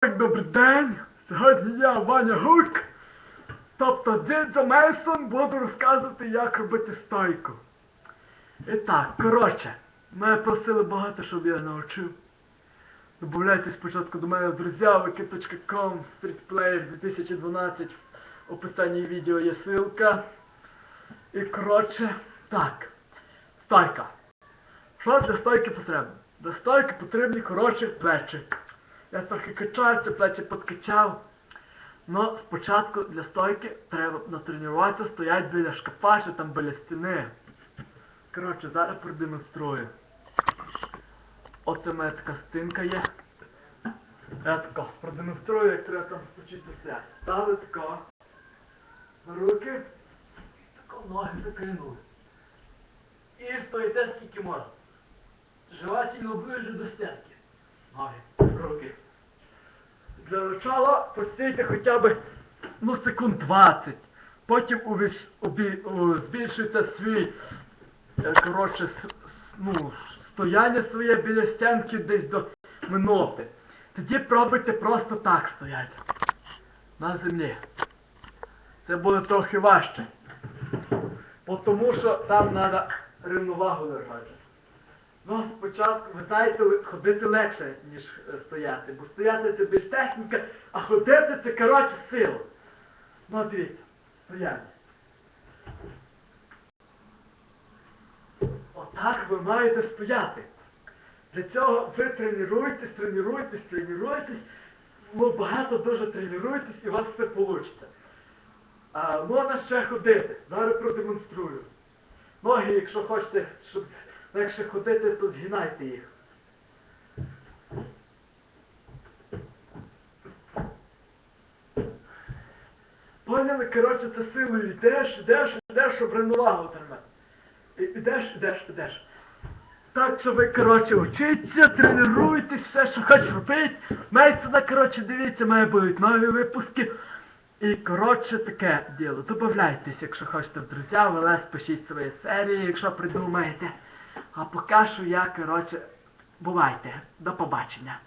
Так, добрий день! Сьогодні я Ваня Гурк, тобто дідзо Мейсон, буду розказувати, як робити стойку. І так, коротше, мене просили багато, щоб я навчив. Добавляйте спочатку до мене друзі, wiki.com, StreetPlayer 2012, в описанні відео є ссылка. І коротше, так, стойка. Що для стойки потрібно? Для стойки потрібні хороші плечі. Я трохи качався, плечі підкачав. Но спочатку для стойки треба натренуватися, стоять біля шкафа, чи там біля стіни. Коротше, зараз продемонструю. Оце мене така стінка є. Я тако продемонструю, як треба там спочити стояти. Стали тако. Руки. Тако ноги закинули. І стоїте скільки можна. Желательно ближе до стінки. Ноги, руки. Начала постійте хоча б ну, секунд 20. Потім увіш, обі, у, збільшуйте свій е, коротше, ну, стояння своє біля стінки десь до минути. Тоді пробуйте просто так стояти. На землі. Це буде трохи важче. Тому що там треба рівновагу держати. Ну, спочатку, ви знаєте, ходити легше, ніж е, стояти. Бо стояти це більш техніка, а ходити це, коротше, сила. Ну, дивіться, стояння. Отак ви маєте стояти. Для цього ви тренуєтесь, тренуєтесь, тренуєтесь, ну, багато дуже тренуєтесь і у вас все вийде. А, можна ще ходити. Зараз продемонструю. Ноги, якщо хочете, щоб легше ходити, то згинайте їх. Поняли, коротше, це силою йдеш, йдеш, йдеш, щоб рівновагу тримати. Ідеш, ідеш, ідеш. Так що ви, коротше, вчіться, тренуйтесь, все, що хочеш робити. Має сюди, коротше, дивіться, має будуть нові випуски. І, коротше, таке діло. Добавляйтесь, якщо хочете в друзі, в ЛС пишіть свої серії, якщо придумаєте. А поки що я, коротше, бувайте. До побачення.